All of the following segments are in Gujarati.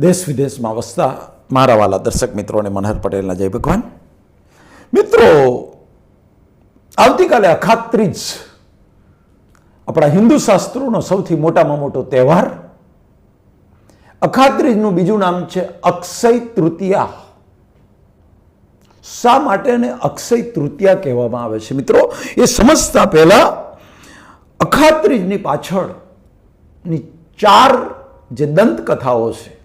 દેશ વિદેશમાં વસતા મારા વાલા દર્શક મિત્રોને મનહર પટેલના જય ભગવાન. મિત્રો, આવતીકાલે અખાત્રીજ આપણા હિન્દુ શાસ્ત્રોનો સૌથી મોટામાં મોટો તહેવાર. અખાત્રીજનું બીજું નામ છે અક્ષય તૃતીયા. શા માટે એને અક્ષય તૃતીયા કહેવામાં આવે છે? મિત્રો, એ સમજતા પહેલા અખાત્રીજની પાછળની ચાર જે દંતકથાઓ છે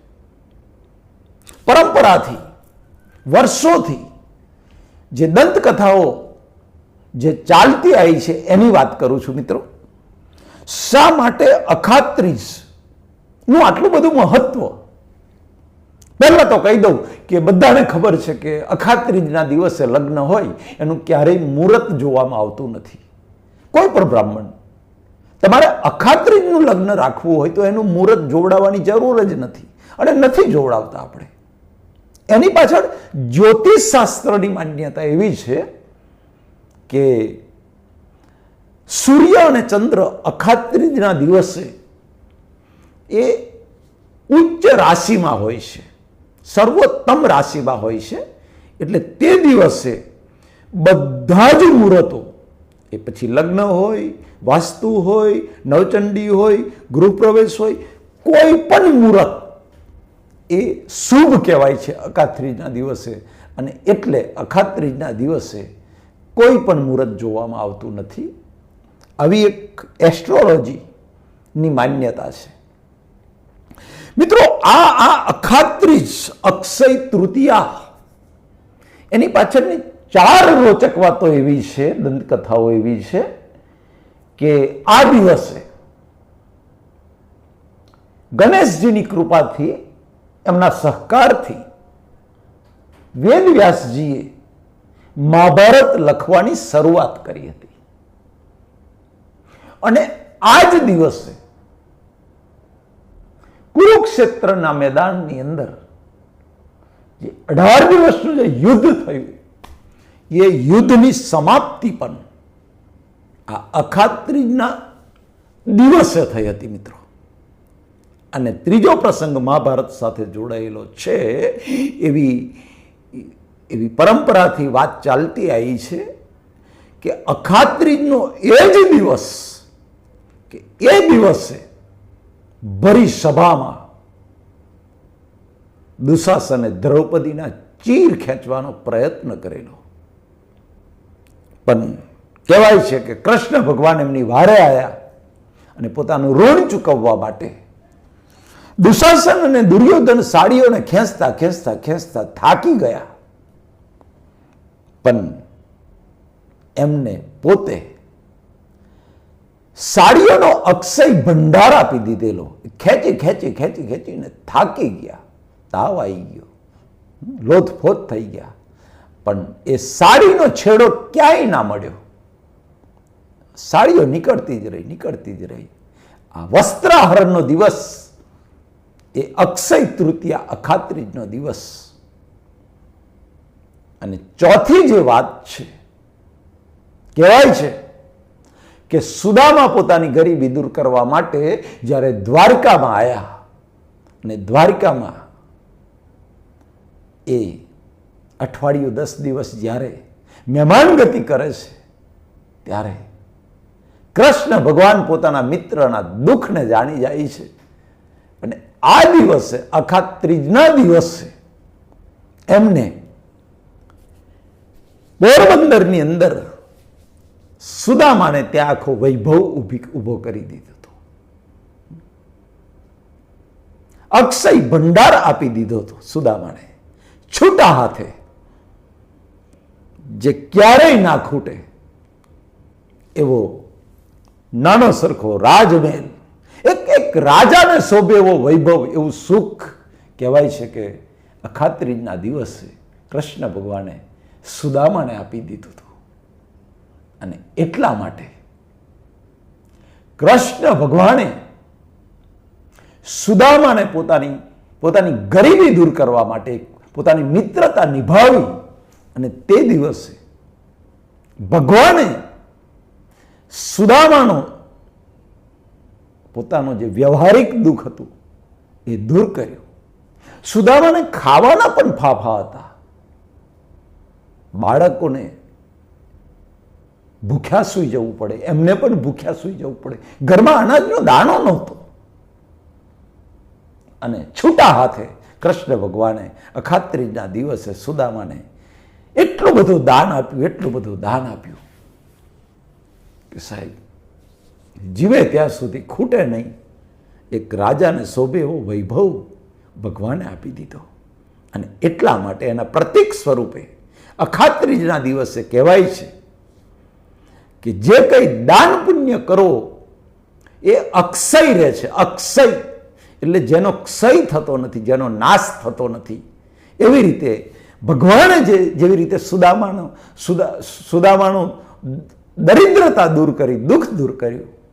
પરંપરાથી, વર્ષોથી જે દંતકથાઓ જે ચાલતી આવી છે એની વાત કરું છું મિત્રો. શા માટે અખાત્રીસનું આટલું બધું મહત્વ? પહેલાં તો કહી દઉં કે બધાને ખબર છે કે અખાત્રીજના દિવસે લગ્ન હોય, એનું ક્યારેય મુહૂર્ત જોવામાં આવતું નથી. કોઈ પણ બ્રાહ્મણ. તમારે અખાત્રીજનું લગ્ન રાખવું હોય તો એનું મુહૂર્ત જોવડાવવાની જરૂર જ નથી. અને નથી જોવડાવતા આપણે. એની પાછળ જ્યોતિષ શાસ્ત્રની માન્યતા એવી છે કે સૂર્ય અને ચંદ્ર અખાત્રીજના દિવસે એ ઉચ્ચ રાશિમાં હોય છે, સર્વોત્તમ રાશિમાં હોય છે, એટલે તે દિવસે બધા જ મુહૂર્તો, એ પછી લગ્ન હોય, વાસ્તુ હોય, નવચંડી હોય, ગૃહપ્રવેશ હોય, કોઈ પણ મુહૂર્ત એ શુભ કહેવાય છે અખાત્રીજના દિવસે. અને એટલે અખાત્રીજના દિવસે કોઈ પણ મુહૂર્ત જોવામાં આવતું નથી. આવી એક એસ્ટ્રોલોજીની માન્યતા છે. મિત્રો, આ આ અખાત્રીજ અક્ષય તૃતીયા એની પાછળની ચાર રોચક વાતો એવી છે, દંતકથાઓ એવી છે કે આ દિવસે ગણેશજીની કૃપાથી એમના સહકારથી વેદવ્યાસજીએ મહાભારત લખવાની શરૂઆત કરી હતી. અને આ જ દિવસે કુરુક્ષેત્રના મેદાનની અંદર જે અઢાર દિવસનું જે યુદ્ધ થયું, એ યુદ્ધની સમાપ્તિ પણ આ અખાત્રીજના દિવસે થઈ હતી મિત્રો. અને ત્રીજો પ્રસંગ મહાભારત સાથે જોડાયેલો છે, એવી એવી પરંપરાથી વાત ચાલતી આવી છે કે અખાત્રીજનો એ જ દિવસ, કે એ દિવસે ભરી સભામાં દુશાસને દ્રૌપદીના ચીર ખેંચવાનો પ્રયત્ન કરેલો. પણ કહેવાય છે કે કૃષ્ણ ભગવાન એમની વારે આવ્યા અને પોતાનું ઋણ ચૂકવવા માટે દુશાસન અને દુર્યોધન સાડીઓને ખેંચતા ખેંચતા ખેંચતા થાકી ગયા. પણ એમને પોતે સાડીઓનો અક્ષય ભંડાર આપી દીધેલો. ખેંચી ખેંચી ખેંચી, ખેંચીને થાકી ગયા. તાવ આવી ગયો. લોથફોથ થઈ ગયા. પણ એ સાડીનો છેડો ક્યાંય ના મળ્યો. સાડીઓ નીકળતી જ રહી, નીકળતી જ રહી. આ વસ્ત્રાહરણનો દિવસ એ અક્ષય તૃતીયા અખાત્રીજનો દિવસ. અને ચોથી જે વાત છે, કહેવાય છે કે સુદામા પોતાની ગરીબી દૂર કરવા માટે જ્યારે દ્વારકામાં આવ્યા અને દ્વારકામાં એ અઠવાડિયું દસ દિવસ જ્યારે મહેમાન ગતિ કરે છે, ત્યારે કૃષ્ણ ભગવાન પોતાના મિત્રના દુઃખને જાણી જાય છે. અને આ દિવસે આખા ત્રીજના દિવસે, એમને પોરબંદરની અંદર સુદામાને ત્યાં આખો વૈભવ ઊભી ઊભો કરી દીધો હતો. અક્ષય ભંડાર આપી દીધો હતો સુદામાને. છૂટા હાથે, જે ક્યારેય ના ખૂટે, એવો નાનો સરખો રાજમહેલ એક એક રાજાને શોભે એવો વૈભવ, એવું સુખ કહેવાય છે કે અખાત્રીજના દિવસે કૃષ્ણ ભગવાને સુદામાને આપી દીધું હતું. અને એટલા માટે કૃષ્ણ ભગવાને સુદામાને પોતાની પોતાની ગરીબી દૂર કરવા માટે, પોતાની મિત્રતા નિભાવી અને તે દિવસે ભગવાને સુદામાનો પોતાનો જે વ્યવહારિક દુઃખ હતું એ દૂર કર્યું. સુદામાને ખાવાના પણ ફાફા હતા. બાળકોને ભૂખ્યા સૂઈ જવું પડે, એમને પણ ભૂખ્યા સૂઈ જવું પડે. ઘરમાં અનાજનો દાણો નહોતો. અને છૂટા હાથે કૃષ્ણ ભગવાને અખાત્રીજના દિવસે સુદામાને એટલું બધું દાન આપ્યું, એટલું બધું દાન આપ્યું કે સાહેબ જીવે ત્યાં સુધી ખૂટે નહીં. એક રાજાને શોભે એવો વૈભવ ભગવાને આપી દીધો. અને એટલા માટે એના પ્રતિક સ્વરૂપે અખાત્રીજના દિવસે કહેવાય છે કે જે કંઈ દાન પુણ્ય કરો, એ અક્ષય રહે છે, અક્ષય. એટલે જેનો ક્ષય થતો નથી, જેનો નાશ થતો નથી, એવી રીતે ભગવાને જે, જેવી રીતે સુદામાનો, સુદા, સુદામાનું દરિદ્રતા દૂર કરી, દુઃખ દૂર કર્યું.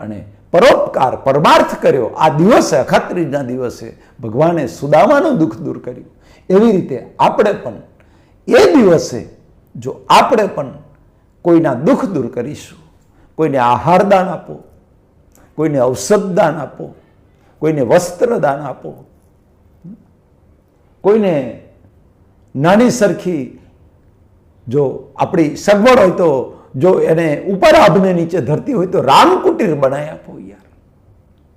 અને પરોપકાર, પરમાર્થ કર્યો. આ દિવસે, અખાત્રીજના દિવસે ભગવાને સુદામાનું દુઃખ દૂર કર્યું. એવી રીતે આપણે પણ એ દિવસે જો આપણે પણ કોઈના દુઃખ દૂર કરીશું, કોઈને આહાર દાન આપો, કોઈને ઔષધ દાન આપો, કોઈને વસ્ત્ર દાન આપો, કોઈને નાની સરખી જો આપણી સગવડ હોય તો જો એને ઉપર આભને નીચે ધરતી હોય તો રામ કુટીર બનાવી આપો યાર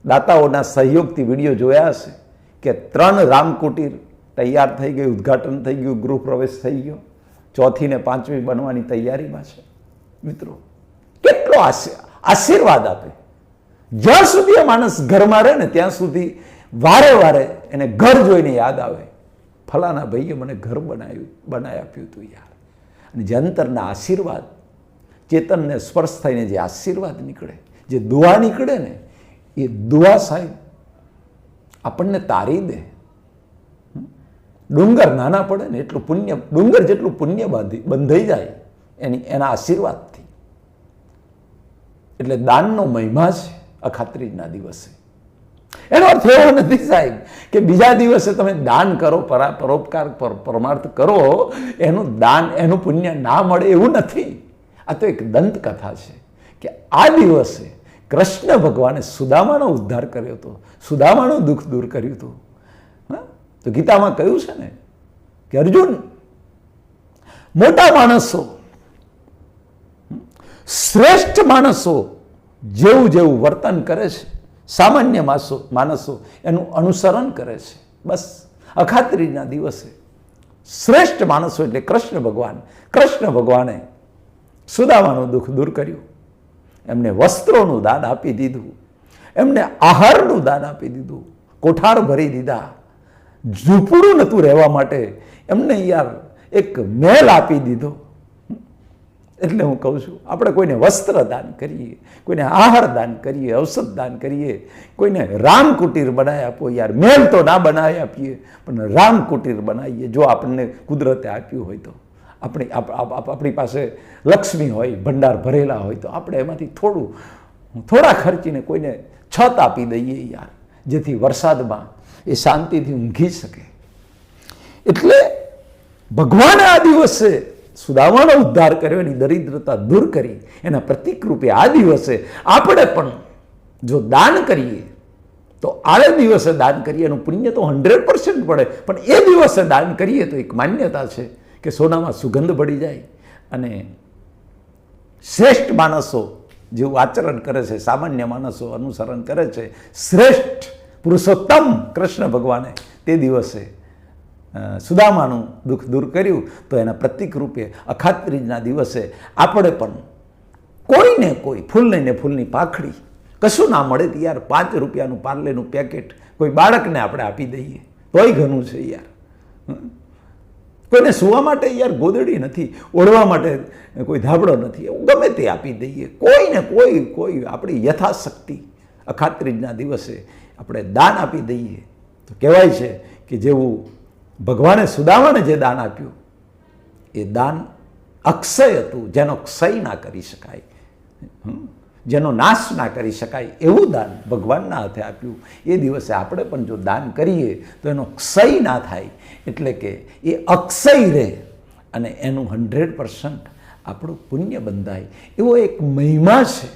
દાતાઓના સહયોગથી વીડિયો જોયા હશે કે ત્રણ રામ કુટીર તૈયાર થઈ ગઈ ઉદ્ઘાટન થઈ ગયું, ગૃહ પ્રવેશ થઈ ગયો. ચોથી ને પાંચમી બનવાની તૈયારીમાં છે. મિત્રો, કેટલો આશી- આશીર્વાદ આપે. જ્યાં સુધી એ માણસ ઘરમાં રહે ને ત્યાં સુધી વારે વારે એને ઘર જોઈને યાદ આવે. ફલાના ભાઈએ મને ઘર બનાવ્યું, બનાવી આપ્યું હતું યાર. અને જંતરના આશીર્વાદ ચેતનને સ્પર્શ થઈને જે આશીર્વાદ નીકળે, જે દુઆ નીકળે ને, એ દુઆ સાહેબ આપણને તારી દે. ડુંગર નાના પડે ને એટલું પુણ્ય, ડુંગર જેટલું પુણ્ય બાંધી, બંધાઈ જાય, એની, એના આશીર્વાદથી. એટલે દાનનો મહિમા છે અખાત્રીજના દિવસે. એનો અર્થ એવો નથી સાહેબ કે બીજા દિવસે તમે દાન કરો, પરા, પરોપકાર, પર- પરમાર્થ કરો, એનું દાન, એનું પુણ્ય ના મળે એવું નથી. આ તો એક દંતકથા છે કે આ દિવસે કૃષ્ણ ભગવાને સુદામાનો ઉદ્ધાર કર્યો હતો, સુદામાનું દુઃખ દૂર કર્યું હતું. હા? તો ગીતામાં કહ્યું છે ને કે અર્જુન, મોટા માણસો, શ્રેષ્ઠ માણસો જેવું જેવું વર્તન કરે છે, સામાન્ય માણસો માણસો એનું અનુસરણ કરે છે. બસ અખાત્રીના દિવસે શ્રેષ્ઠ માણસો એટલે કૃષ્ણ ભગવાન. કૃષ્ણ ભગવાને સુદામાનું દુઃખ દૂર કર્યું. એમને વસ્ત્રોનું દાન આપી દીધું. એમને આહારનું દાન આપી દીધું. કોઠાર ભરી દીધા. ઝૂંપડું નહોતું રહેવા માટે એમને યાર એક મેલ આપી દીધો. એટલે હું કહું છું, આપણે કોઈને વસ્ત્ર દાન કરીએ, કોઈને આહાર દાન કરીએ, ઔષધ દાન કરીએ, કોઈને રામ કુટીર બનાવી આપો, યાર મેલ તો ના બનાવી આપીએ, પણ રામ કુટીર બનાવીએ, જો આપણને કુદરતે આપ્યું હોય તો. આપણી આપ- આપ- આપ- આપણી પાસે લક્ષ્મી હોય, ભંડાર ભરેલા હોય, તો આપણે એમાંથી થોડું થોડા ખર્ચીને કોઈને છત આપી દઈએ યાર, જેથી વરસાદમાં એ શાંતિથી ઊંઘી શકે. એટલે ભગવાને આ દિવસે સુદામાનો ઉદ્ધાર કર્યો, એની દરિદ્રતા દૂર કરી, એના પ્રતિકરૂપે આ દિવસે આપણે પણ જો દાન કરીએ, તો આળે દિવસે દાન કરીએ, એનું પુણ્ય તો હંડ્રેડ પર્સન્ટ પડે, પણ એ દિવસે દાન કરીએ તો એક માન્યતા છે કે સોનામાં સુગંધ પડી જાય અને શ્રેષ્ઠ માણસો જેવું આચરણ કરે છે, સામાન્ય માણસો અનુસરણ કરે છે, શ્રેષ્ઠ પુરુષોત્તમ કૃષ્ણ ભગવાને તે દિવસે સુદામાનું દુઃખ દૂર કર્યું તો એના પ્રતિક રૂપે અખાત્રીજના દિવસે આપણે પણ કોઈને કોઈ ફૂલ લઈને ફૂલની પાખડી કશું ના મળે યાર પાંચ રૂપિયાનું પાર્લેનું પેકેટ કોઈ બાળકને આપણે આપી દઈએ તોય ઘણું છે યાર. કોઈને સુવા માટે યાર ગોદડી નથી ઓળવા માટે કોઈ ધાબળો નથી, એવું ગમે તે આપી દઈએ. કોઈને કોઈ કોઈ આપણી યથાશક્તિ અખાત્રીજના દિવસે આપણે દાન આપી દઈએ. તો કહેવાય છે કે જેવું ભગવાને સુદામાને જે દાન આપ્યું, એ દાન અક્ષય હતું, જેનો ક્ષય ના કરી શકાય. જેનો નાશ ના કરી શકાય એવું દાન ભગવાનના હાથે આપ્યું. એ દિવસે આપણે પણ જો દાન કરીએ તો એનો ક્ષય ના થાય. એટલે કે એ અક્ષય રહે અને એનું હંડ્રેડ પર્સન્ટ આપણું પુણ્ય બંધાય. એવો એક મહિમા છે.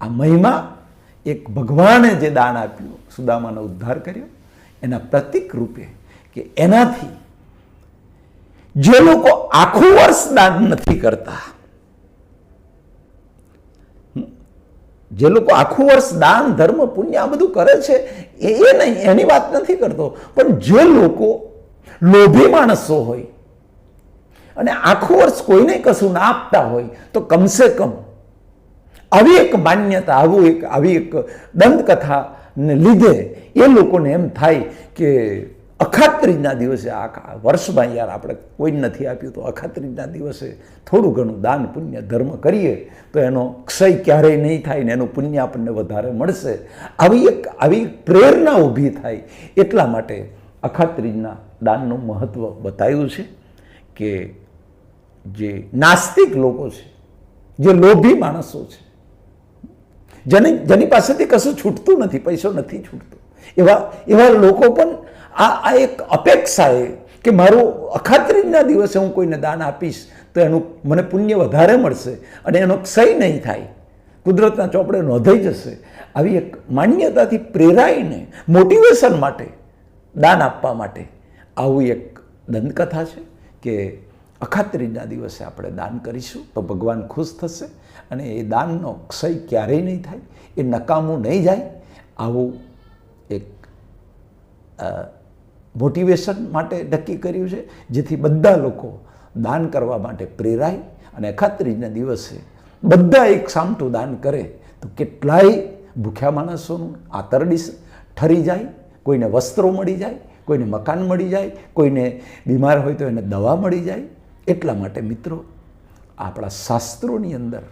આ મહિમા એક ભગવાને જે દાન આપ્યું, સુદામાનો ઉદ્ધાર કર્યો, એના પ્રતિક રૂપે કે એનાથી જે લોકો આખું વર્ષ દાન નથી કરતા જે લોકો આખું વર્ષ દાન, ધર્મ, પુણ્ય આ બધું કરે છે, એ એ નહીં, એની વાત નથી કરતો. પણ જે લોકો લોભી માણસો હોય અને આખું વર્ષ કોઈને કશું ના આપતા હોય, તો કમસે કમ આવી એક માન્યતા, આવું એક, આવી એક દંતકથાને લીધે એ લોકોને એમ થાય કે અખાત્રીજના દિવસે આખા વર્ષમાં યાર આપણે કોઈ નથી આપ્યું તો અખાત્રીજના દિવસે થોડું ઘણું દાન, પુણ્ય, ધર્મ કરીએ તો એનો ક્ષય ક્યારેય નહીં થાય ને એનું પુણ્ય આપણને વધારે મળશે. આવી એક આવી પ્રેરણા ઊભી થાય એટલા માટે અખાત્રીજના દાનનું મહત્ત્વ બતાવ્યું છે કે જે નાસ્તિક લોકો છે, જે લોભી માણસો છે, જેની જેની પાસેથી કશું છૂટતું નથી, પૈસો નથી છૂટતો, એવા એવા લોકો પણ આ આ એક અપેક્ષા એ કે મારું અખાત્રીજના દિવસે હું કોઈને દાન આપીશ તો એનું મને પુણ્ય વધારે મળશે અને એનો ક્ષય નહીં થાય. કુદરતના ચોપડે નોંધાઈ જશે. આવી એક માન્યતાથી પ્રેરાઈને મોટિવેશન માટે, દાન આપવા માટે આવું એક દંતકથા છે કે અખાત્રીજના દિવસે આપણે દાન કરીશું તો ભગવાન ખુશ થશે અને એ દાનનો ક્ષય ક્યારેય નહીં થાય, એ નકામું નહીં જાય. આવું એક મોટિવેશન માટે નક્કી કર્યું છે, જેથી બધા લોકો દાન કરવા માટે પ્રેરાય અને અખાત્રીજના દિવસે બધા એક સામટું દાન કરે, તો કેટલાય ભૂખ્યા માણસોનું આતરડી ઠરી જાય, કોઈને વસ્ત્રો મળી જાય, કોઈને મકાન મળી જાય, કોઈને બીમાર હોય તો એને દવા મળી જાય. એટલા માટે મિત્રો, આપણા શાસ્ત્રોની અંદર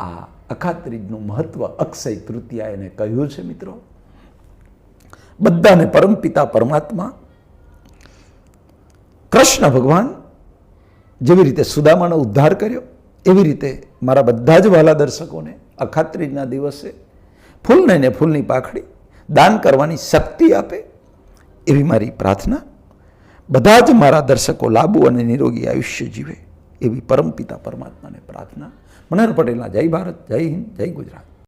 આ અખાત્રીજનું મહત્વ અક્ષય તૃતીયા એને કહ્યું છે મિત્રો. બધાને પરમપિતા પરમાત્મા કૃષ્ણ ભગવાન જેવી રીતે સુદામાનો ઉદ્ધાર કર્યો, એવી રીતે મારા બધા જ વહાલા દર્શકોને અખાત્રીજના દિવસે ફૂલને ને ફૂલની પાખડી દાન કરવાની શક્તિ આપે, એવી મારી પ્રાર્થના. બધા જ મારા દર્શકો લાંબુ અને નિરોગી આયુષ્ય જીવે, એવી પરમપિતા પરમાત્માને પ્રાર્થના. મનહર પટેલના જય ભારત, જય હિન્દ, જય ગુજરાત.